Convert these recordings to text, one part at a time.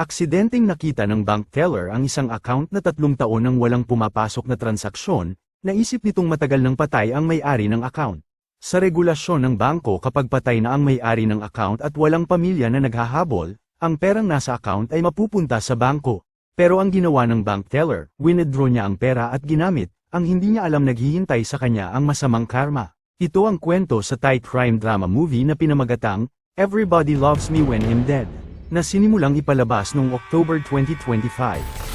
Aksidenteng nakita ng bank teller ang isang account na tatlong taon nang walang pumapasok na transaksyon, naisip nitong matagal ng patay ang may-ari ng account. Sa regulasyon ng bangko kapag patay na ang may-ari ng account at walang pamilya na naghahabol, ang perang nasa account ay mapupunta sa bangko. Pero ang ginawa ng bank teller, withdraw niya ang pera at ginamit, ang hindi niya alam naghihintay sa kanya ang masamang karma. Ito ang kwento sa tight crime drama movie na pinamagatang, Everybody Loves Me When I'm Dead, na sinimulang ipalabas noong October 2025.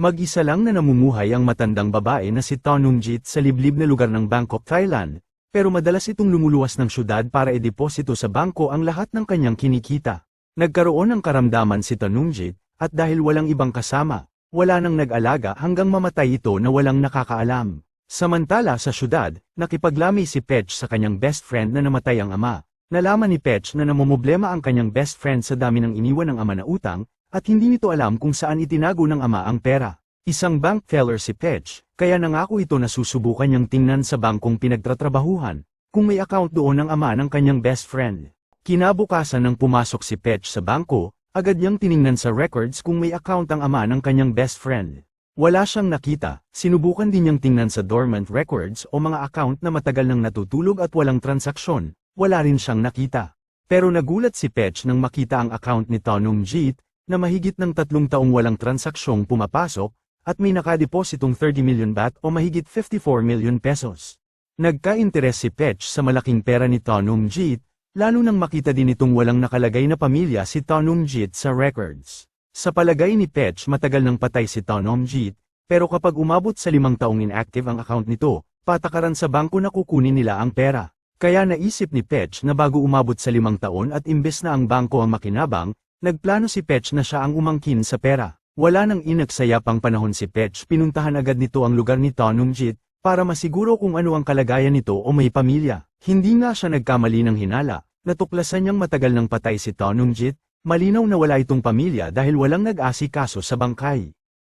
Mag-isa lang na namumuhay ang matandang babae na si Tonumjit sa liblib na lugar ng Bangkok, Thailand, pero madalas itong lumuluwas ng syudad para ideposito sa bangko ang lahat ng kanyang kinikita. Nagkaroon ng karamdaman si Tonumjit, at dahil walang ibang kasama, wala nang nag-alaga hanggang mamatay ito na walang nakakaalam. Samantala sa syudad, nakipaglami si Petch sa kanyang best friend na namatay ang ama. Nalaman ni Petch na namumblema ang kanyang best friend sa dami ng iniwan ng ama na utang, at hindi nito alam kung saan itinago ng ama ang pera. Isang bank teller si Petch, kaya nangako ito na susubukan niyang tingnan sa bangkong pinagtatrabahuhan, kung may account doon ng ama ng kanyang best friend. Kinabukasan nang pumasok si Petch sa bangko, agad niyang tiningnan sa records kung may account ang ama ng kanyang best friend. Wala siyang nakita, sinubukan din niyang tingnan sa dormant records o mga account na matagal nang natutulog at walang transaksyon, wala rin siyang nakita. Pero nagulat si Petch nang makita ang account ni Tonum Jeet, na mahigit ng tatlong taong walang transaksyong pumapasok, at may nakadepositong 30 million baht o mahigit 54 million pesos. Nagka-interes si Petch sa malaking pera ni Tonum Jeet, lalo nang makita din itong walang nakalagay na pamilya si Tonum Jeet sa records. Sa palagay ni Petch matagal nang patay si Tonum Jeet, pero kapag umabot sa limang taong inactive ang account nito, patakaran sa bangko na kukunin nila ang pera. Kaya naisip ni Petch na bago umabot sa limang taon at imbes na ang bangko ang makinabang, nagplano si Petch na siya ang umangkin sa pera. Wala nang inaksaya pang panahon si Petch pinuntahan agad nito ang lugar ni Tonum Jeet, para masiguro kung ano ang kalagayan nito o may pamilya. Hindi nga siya nagkamali ng hinala, natuklasan niyang matagal nang patay si Tonum Jeet, malinaw na wala itong pamilya dahil walang nag-asikaso sa bangkay.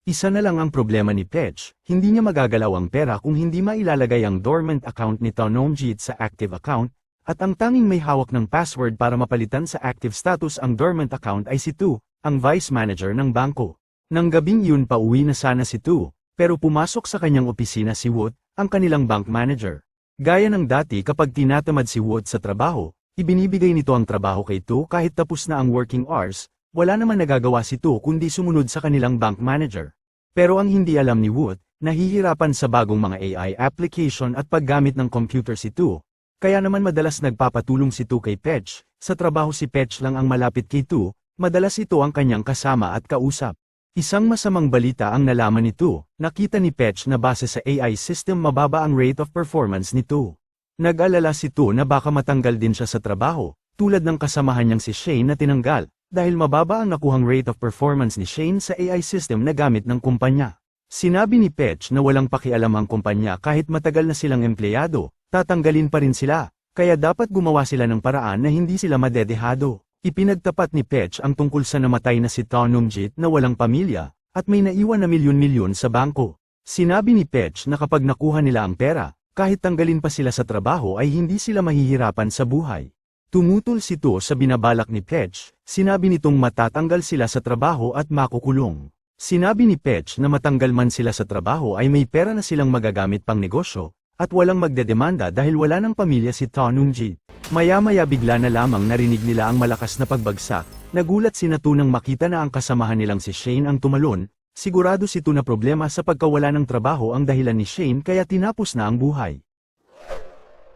Isa na lang ang problema ni Petch, hindi niya magagalaw ang pera kung hindi mailalagay ang dormant account ni Tonum Jeet sa active account, at ang tanging may hawak ng password para mapalitan sa active status ang dormant account ay si Tu, ang vice manager ng bangko. Nang gabing yun pauwi na sana si Tu, pero pumasok sa kanyang opisina si Wood, ang kanilang bank manager. Gaya ng dati kapag tinatamad si Wood sa trabaho, ibinibigay nito ang trabaho kay Tu kahit tapos na ang working hours, wala naman nagagawa si Tu kundi sumunod sa kanilang bank manager. Pero ang hindi alam ni Wood, nahihirapan sa bagong mga AI application at paggamit ng computer si Tu. Kaya naman madalas nagpapatulong si Tu kay Petch, sa trabaho si Petch lang ang malapit kay Tu, madalas ito ang kanyang kasama at kausap. Isang masamang balita ang nalaman nito, nakita ni Petch na base sa AI system mababa ang rate of performance nito. Nag-alala si Tu na baka matanggal din siya sa trabaho, tulad ng kasamahan niyang si Shane na tinanggal, dahil mababa ang nakuhang rate of performance ni Shane sa AI system na gamit ng kumpanya. Sinabi ni Petch na walang pakialam ang kumpanya kahit matagal na silang empleyado, tatanggalin pa rin sila, kaya dapat gumawa sila ng paraan na hindi sila madedehado. Ipinagtapat ni Petch ang tungkol sa namatay na si Tonumjit na walang pamilya, at may naiwan na milyon-milyon sa bangko. Sinabi ni Petch na kapag nakuha nila ang pera, kahit tanggalin pa sila sa trabaho ay hindi sila mahihirapan sa buhay. Tumutol si To sa binabalak ni Petch, sinabi nitong matatanggal sila sa trabaho at makukulong. Sinabi ni Petch na matanggal man sila sa trabaho ay may pera na silang magagamit pang negosyo, at walang magdedemanda dahil wala ng pamilya si Tonumjit. Maya-maya bigla na lamang narinig nila ang malakas na pagbagsak, nagulat si Natu nang makita na ang kasamahan nilang si Shane ang tumalon, sigurado si Tu na problema sa pagkawala ng trabaho ang dahilan ni Shane kaya tinapos na ang buhay.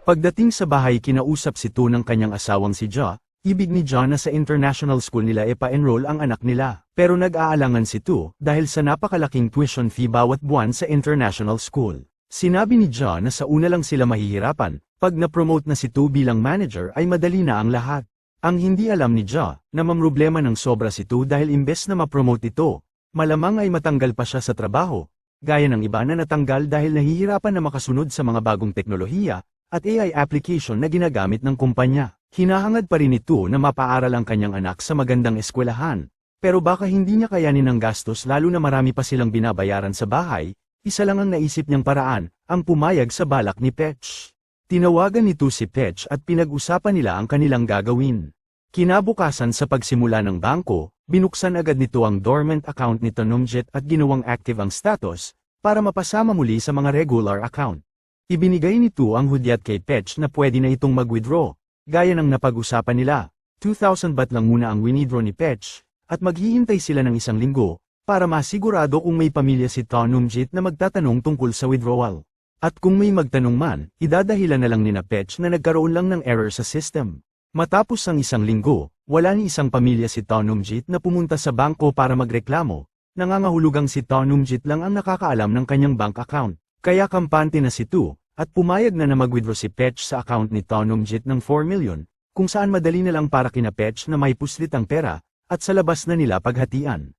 Pagdating sa bahay kinausap si Tu ng kanyang asawang si Ja, ibig ni Ja na sa international school nila e pa-enroll ang anak nila, pero nag-aalangan si Tu dahil sa napakalaking tuition fee bawat buwan sa international school. Sinabi ni Ja na sa una lang sila mahihirapan, pag na-promote na si Tu bilang manager ay madali na ang lahat. Ang hindi alam ni Ja, na mamroblema ng sobra si Tu dahil imbes na ma-promote ito, malamang ay matanggal pa siya sa trabaho, gaya ng iba na natanggal dahil nahihirapan na makasunod sa mga bagong teknolohiya, at AI application na ginagamit ng kumpanya. Hinahangad pa rin ni Tu na mapaaral ang kanyang anak sa magandang eskwelahan, pero baka hindi niya kayanin ang gastos lalo na marami pa silang binabayaran sa bahay, isa lang ang naisip niyang paraan, ang pumayag sa balak ni Petch. Tinawagan nito si Petch at pinag-usapan nila ang kanilang gagawin. Kinabukasan sa pagsimula ng bangko, binuksan agad nito ang dormant account ni Tanumjet at ginawang active ang status, para mapasama muli sa mga regular account. Ibinigay nito ang hudyat kay Petch na pwede na itong mag-withdraw, gaya ng napag-usapan nila. 2,000 baht lang muna ang winidraw ni Petch, at maghihintay sila ng isang linggo, para masigurado kung may pamilya si Tanumjit na magtatanong tungkol sa withdrawal. At kung may magtanong man, idadahilan na lang ni na Petch na nagkaroon lang ng error sa system. Matapos ang isang linggo, wala ni isang pamilya si Tanumjit na pumunta sa bangko para magreklamo. Nangangahulugang si Tanumjit lang ang nakakaalam ng kanyang bank account. Kaya kampante na si Tu, at pumayag na na mag-withdraw si Petch sa account ni Tanumjit ng 4 million, kung saan madali na lang para kina Petch na may puslit ang pera, at sa labas na nila paghatian.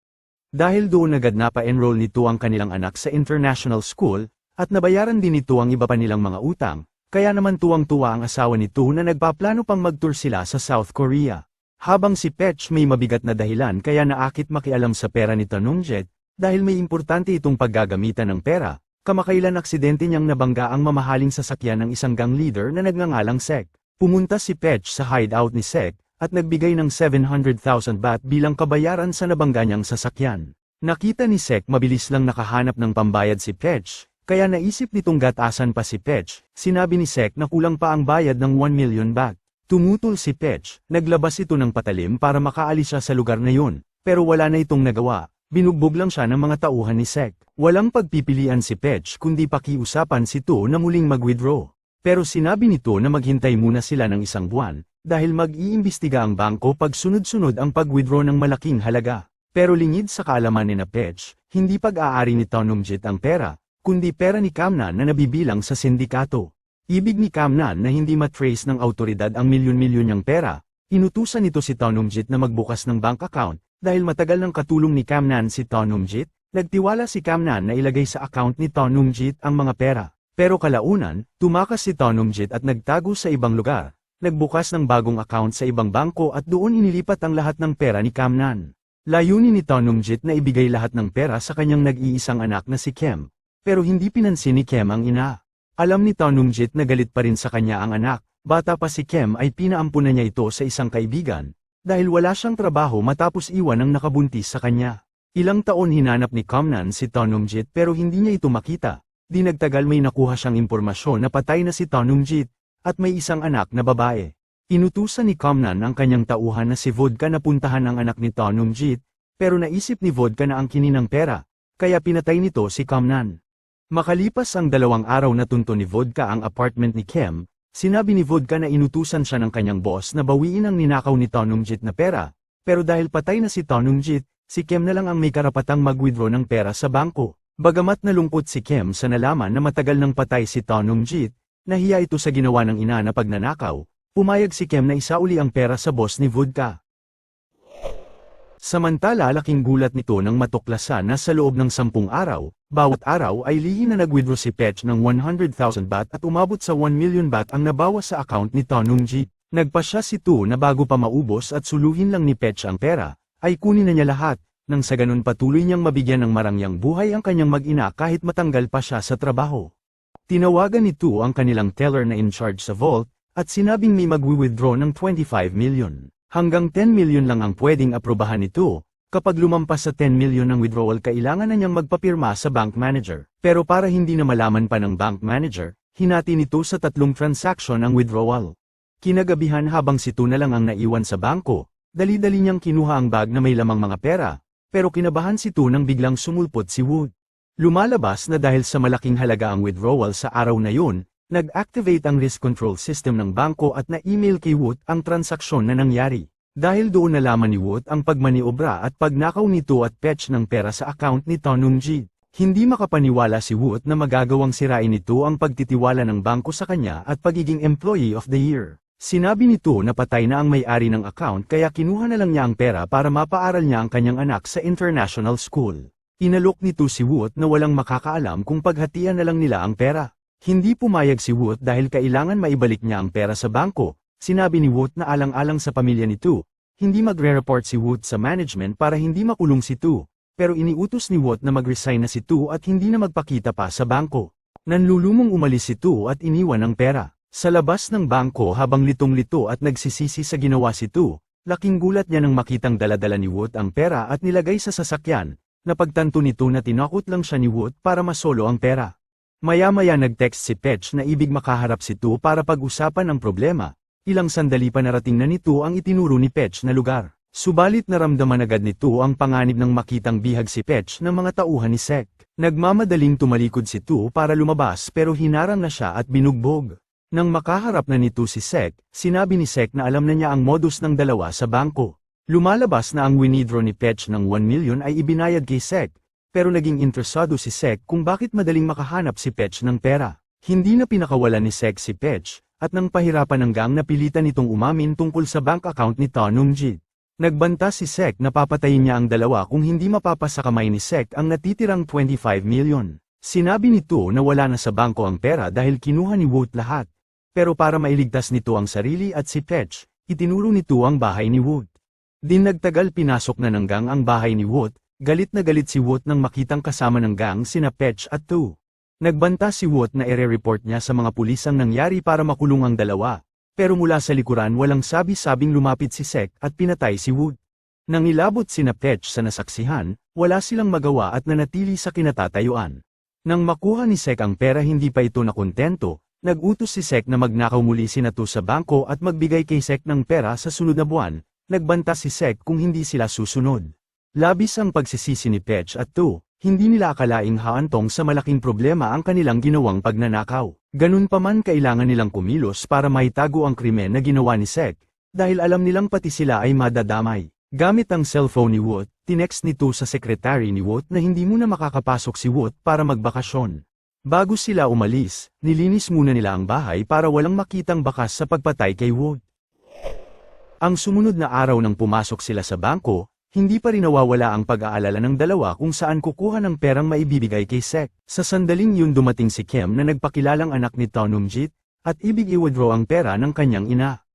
Dahil doon agad na pa-enroll nito ang kanilang anak sa international school, at nabayaran din nito ang iba pa nilang mga utang, kaya naman tuwang-tuwa ang asawa nito na nagpaplano pang mag-tour sila sa South Korea. Habang si Petch may mabigat na dahilan kaya naakit makialam sa pera ni Tanungjet, dahil may importante itong paggagamitan ng pera, kamakailan aksidente niyang nabangga ang mamahaling sasakyan ng isang gang leader na nagngangalang Sek. Pumunta si Petch sa hideout ni Sek, at nagbigay ng 700,000 baht bilang kabayaran sa nabangga niyang sasakyan. Nakita ni Sek mabilis lang nakahanap ng pambayad si Petch, kaya naisip nitong gatasan pa si Petch, sinabi ni Sek na kulang pa ang bayad ng 1 million baht. Tumutol si Petch, naglabas ito ng patalim para makaalis siya sa lugar na yun, pero wala na itong nagawa, binugbog lang siya ng mga tauhan ni Sek. Walang pagpipilian si Petch kundi pakiusapan si Tu na muling mag-withdraw. Pero sinabi nito na maghintay muna sila ng isang buwan, dahil mag-iimbestiga ang bangko pag sunod-sunod ang pag-withdraw ng malaking halaga. Pero lingid sa kaalaman ni na Petch, hindi pag-aari ni Tonumjit ang pera, kundi pera ni Kamnan na nabibilang sa sindikato. Ibig ni Kamnan na hindi matrace ng autoridad ang milyon-milyon niyang pera, inutusan nito si Tonumjit na magbukas ng bank account, dahil matagal ng katulong ni Kamnan si Tonumjit, nagtiwala si Kamnan na ilagay sa account ni Tonumjit ang mga pera. Pero kalaunan, tumakas si Tonumjit at nagtago sa ibang lugar, nagbukas ng bagong account sa ibang bangko at doon inilipat ang lahat ng pera ni Kamnan. Layunin ni Tonumjit na ibigay lahat ng pera sa kanyang nag-iisang anak na si Kem, pero hindi pinansin ni Kem ang ina. Alam ni Tanungjit na galit pa rin sa kanya ang anak, bata pa si Kem ay pinaampunan niya ito sa isang kaibigan, dahil wala siyang trabaho matapos iwan ang nakabuntis sa kanya. Ilang taon hinanap ni Kamnan si Tanungjit pero hindi niya ito makita. Di nagtagal may nakuha siyang impormasyon na patay na si Tanungjit, at may isang anak na babae. Inutusan ni Kamnan ang kanyang tauhan na si Vodka na puntahan ang anak ni Tanungjit, pero naisip ni Vodka na ang kininang pera, kaya pinatay nito si Kamnan. Makalipas ang dalawang araw na tunto ni Vodka ang apartment ni Kem, sinabi ni Vodka na inutusan siya ng kanyang boss na bawiin ang ninakaw ni Tonumjit na pera, pero dahil patay na si Tonumjit, si Kem na lang ang may karapatang mag-withdraw ng pera sa bangko. Bagamat nalungkot si Kem sa nalaman na matagal nang patay si Tonumjit, nahiya ito sa ginawa ng ina na pagnanakaw, pumayag si Kem na isauli ang pera sa boss ni Vodka. Samantala laking gulat nito nang matuklasan na sa loob ng sampung araw, bawat araw ay lihi na nag-withdraw si Petch ng 100,000 baht at umabot sa 1 million baht ang nabawas sa account ni Tonungji. Nagpa siya si Tu na bago pa maubos at suluhin lang ni Petch ang pera, ay kunin na niya lahat, nang sa ganun patuloy niyang mabigyan ng marangyang buhay ang kanyang mag-ina kahit matanggal pa siya sa trabaho. Tinawagan ni Tu ang kanilang teller na in charge sa vault, at sinabing may magwi-withdraw ng 25 million. Hanggang 10 million lang ang pwedeng aprobahan nito. Kapag lumampas sa 10 million ang withdrawal kailangan na niyang magpapirma sa bank manager. Pero para hindi na malaman pa ng bank manager, hinati nito sa tatlong transaction ang withdrawal. Kinagabihan habang si Tu na lang ang naiwan sa bangko, dali-dali niyang kinuha ang bag na may lamang mga pera, pero kinabahan si Tu nang biglang sumulpot si Wood. Lumalabas na dahil sa malaking halaga ang withdrawal sa araw na yun, Nag-activate ang risk control system ng bangko at na-email kay Wood ang transaksyon na nangyari. Dahil doon nalaman ni Wood ang pagmaniobra at pagnakaw nito at patch ng pera sa account ni Tonungji. Hindi makapaniwala si Wood na magagawang sirain nito ang pagtitiwala ng bangko sa kanya at pagiging Employee of the Year. Sinabi nito na patay na ang may-ari ng account kaya kinuha na lang niya ang pera para mapaaral niya ang kanyang anak sa international school. Inalok nito si Wood na walang makakaalam kung paghatian na lang nila ang pera. Hindi pumayag si Woot dahil kailangan maibalik niya ang pera sa bangko. Sinabi ni Woot na alang-alang sa pamilya ni Tu. Hindi magre-report si Woot sa management para hindi makulong si Tu. Pero iniutos ni Woot na mag-resign na si Tu at hindi na magpakita pa sa bangko. Nanlulumong umalis si Tu at iniwan ang pera. Sa labas ng bangko habang litong-lito at nagsisisi sa ginawa si Tu, Laking gulat niya nang makitang daladala ni Wood ang pera at nilagay sa sasakyan, napagtanto nito na tinakot lang siya ni Wood para masolo ang pera. Maya-maya nag-text si Petch na ibig makaharap si Tu para pag-usapan ang problema. Ilang sandali pa narating na nito ang itinuro ni Petch na lugar. Subalit naramdaman agad nito ang panganib ng makitang bihag si Petch ng mga tauhan ni Sek. Nagmamadaling tumalikod si Tu para lumabas pero hinarang na siya at binugbog. Nang makaharap na nito si Sek, sinabi ni Sek na alam na niya ang modus ng dalawa sa bangko. Lumalabas na ang winidro ni Petch ng 1 million ay ibinayad kay Sek, pero naging interesado si Sek kung bakit madaling makahanap si Petch ng pera. Hindi na pinakawalan ni Sek si Petch, at nang pahirapan ng gang napilitan itong umamin tungkol sa bank account ni Tanungjit. Nagbanta si Sek na papatayin niya ang dalawa kung hindi mapapasa kamay ni Sek ang natitirang 25 million. Sinabi nito na wala na sa bangko ang pera dahil kinuha ni Wood lahat. Pero para mailigtas nito ang sarili at si Petch, itinuro nito ang bahay ni Wood. Din nagtagal pinasok na ng gang ang bahay ni Wood, galit na galit si Wood nang makitang kasama ng gang sina Petch at Tu. Nagbanta si Wood na ere-report niya sa mga pulis ang nangyari para makulong ang dalawa. Pero mula sa likuran walang sabi-sabing lumapit si Sek at pinatay si Wood. Nang ilabot sina Petch sa nasaksihan, wala silang magawa at nanatili sa kinatatayuan. Nang makuha ni Sek ang pera hindi pa ito nakontento, Nagutos si Sek na magnakaw muli si Natu sa bangko at magbigay kay Sek ng pera sa sunod na buwan, nagbanta si Sek kung hindi sila susunod. Labis ang pagsisisi ni Petch at Tu, hindi nila akalaing haantong sa malaking problema ang kanilang ginawang pagnanakaw. Ganun pa man kailangan nilang kumilos para maitago ang krimen na ginawa ni Sek, dahil alam nilang pati sila ay madadamay. Gamit ang cellphone ni Wood, tinext nito sa sekretary ni Wood na hindi muna makakapasok si Wood para magbakasyon. Bago sila umalis, nilinis muna nila ang bahay para walang makitang bakas sa pagpatay kay Wood. Ang sumunod na araw nang pumasok sila sa bangko, hindi pa rin nawawala ang pag-aalala ng dalawa kung saan kukuha ng perang maibibigay kay Sek. Sa sandaling yun dumating si Kem na nagpakilalang anak ni Tonumjit, at ibig i-withdraw ang pera ng kanyang ina.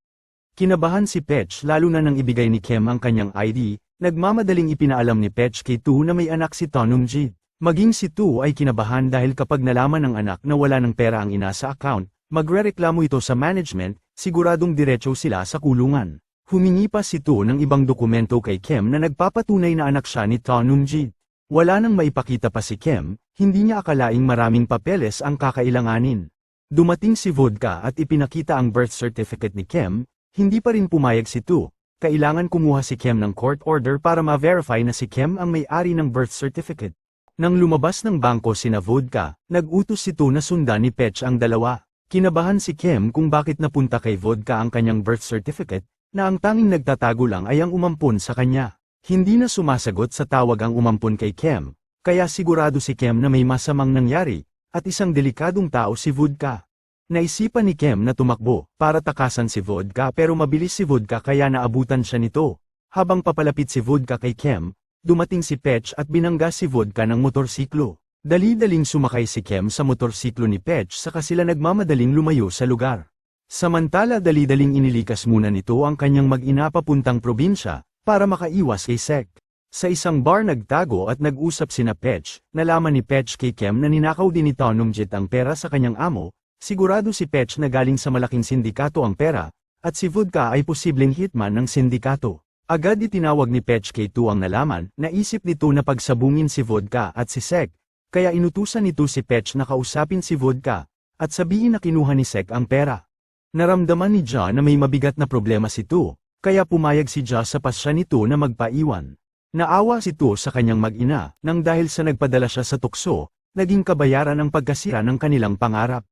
Kinabahan si Petch lalo na nang ibigay ni Kem ang kanyang ID, nagmamadaling ipinaalam ni Petch kay Tu na may anak si Tonumjit. Maging si Tu ay kinabahan dahil kapag nalaman ng anak na wala ng pera ang ina sa account, magrereklamo ito sa management, siguradong diretso sila sa kulungan. Humingi pa si Tu ng ibang dokumento kay Kem na nagpapatunay na anak siya ni Tanunjit. Wala nang maipakita pa si Kem, hindi niya akalaing maraming papeles ang kakailanganin. Dumating si Vodka at ipinakita ang birth certificate ni Kem, hindi pa rin pumayag si Tu. Kailangan kumuha si Kem ng court order para ma-verify na si Kem ang may-ari ng birth certificate. Nang lumabas ng bangko sina Vodka, nag-utos si Tu na sundan ni Petch ang dalawa. Kinabahan si Kem kung bakit napunta kay Vodka ang kanyang birth certificate, na ang tanging nagtatago lang ay ang umampon sa kanya. Hindi na sumasagot sa tawag ang umampon kay Kem, kaya sigurado si Kem na may masamang nangyari, at isang delikadong tao si Vodka. Naisipan ni Kem na tumakbo, para takasan si Vodka pero mabilis si Vodka kaya naabutan siya nito. Habang papalapit si Vodka kay Kem, Dumating si Petch at binangga si Vodka ng motorsiklo. Dali-daling sumakay si Kem sa motorsiklo ni Petch saka sila nagmamadaling lumayo sa lugar. Samantala dali-daling inilikas muna nito ang kanyang mag-ina papuntang probinsya, para makaiwas kay Sek. Sa isang bar nagtago at nag-usap sina Petch, nalaman ni Petch kay Kem na ninakaw din ni Tonumjit ang pera sa kanyang amo, sigurado si Petch na galing sa malaking sindikato ang pera, at si Vodka ay posibleng hitman ng sindikato. Agad itinawag ni Petch kay Tu ang nalaman, naisip nito na pagsabungin si Vodka at si Sek, kaya inutusan nito si Petch na kausapin si Vodka, at sabihin na kinuha ni Sek ang pera. Naramdaman ni Ja na may mabigat na problema si Tu, kaya pumayag si Ja sa pasya nito na magpaiwan. Naawa si Tu sa kanyang mag-ina, nang dahil sa nagpadala siya sa tukso, naging kabayaran ang pagkasira ng kanilang pangarap.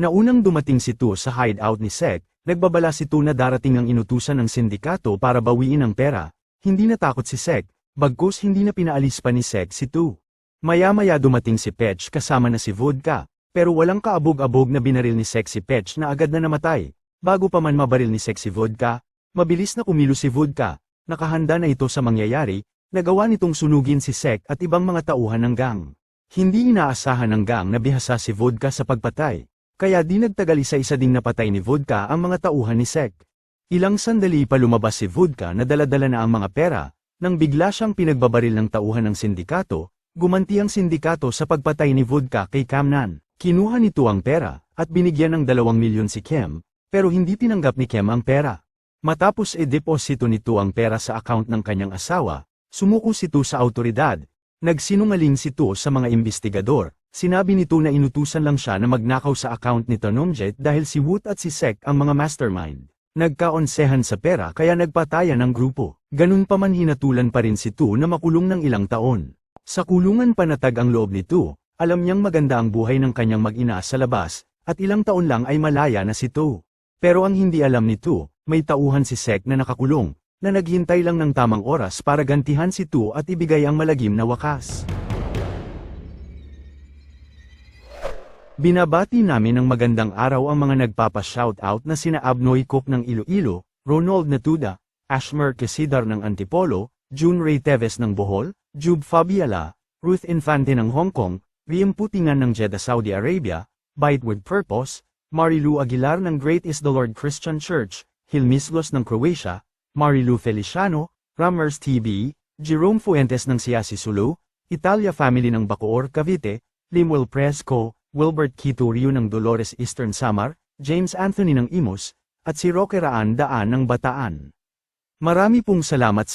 Naunang dumating si Tu sa hideout ni Sek, Nagbabala si Tu na darating ang inutusan ng sindikato para bawiin ang pera, hindi natakot si Sek, bagkus hindi na pinaalis pa ni Sek si Tu. Maya-maya dumating si Petch kasama na si Vodka, pero walang kaabog-abog na binaril ni Sek si Petch na agad na namatay. Bago pa man mabaril ni si Vodka, mabilis na kumilo si Vodka, nakahanda na ito sa mangyayari, nagawa nitong sunugin si Sek at ibang mga tauhan ng gang. Hindi inaasahan ng gang na bihasa si Vodka sa pagpatay. Kaya di nagtagal isa-isa ding napatay ni Vodka ang mga tauhan ni Sek. Ilang sandali pa lumabas si Vodka na daladala na ang mga pera, nang bigla siyang pinagbabaril ng tauhan ng sindikato, gumanti ang sindikato sa pagpatay ni Vodka kay Kamnan. Kinuha nito ang pera, at binigyan ng dalawang milyon si Kem, pero hindi tinanggap ni Kem ang pera. Matapos e-deposito nito ang pera sa account ng kanyang asawa, sumuko si Tu sa autoridad. Nagsinungaling si Tu sa mga investigador. Sinabi nito na inutusan lang siya na magnakaw sa account ni Tanomjet dahil si Woot at si Sek ang mga mastermind. Nagkaonsehan sa pera kaya nagpatayan ng grupo. Ganun pa man hinatulan pa rin si Tu na makulong ng ilang taon. Sa kulungan panatag ang loob ni Tu, alam niyang maganda ang buhay ng kanyang mag-ina sa labas, at ilang taon lang ay malaya na si Tu. Pero ang hindi alam ni Tu, may tauhan si Sek na nakakulong, na naghintay lang ng tamang oras para gantihan si Tu at ibigay ang malagim na wakas. Binabati namin ng magandang araw ang mga nagpapa-shoutout na sina Abnoy Cook ng Iloilo, Ronald Natuda, Ashmer Casidar ng Antipolo, June Ray Teves ng Bohol, Jube Fabiala, Ruth Infante ng Hong Kong, Riem Putingan ng Jeddah Saudi Arabia, Bite with Purpose, Marilu Aguilar ng Great is the Lord Christian Church, Hilmislos ng Croatia, Marilu Feliciano, Ramers TV, Jerome Fuentes ng Siasi Sulu, Italia Family ng Bacoor, Cavite, Limuel Presco, Wilbert Kiturio ng Dolores Eastern Samar, James Anthony ng Imus, at si Roque Raan Daan ng Bataan. Marami pong salamat sa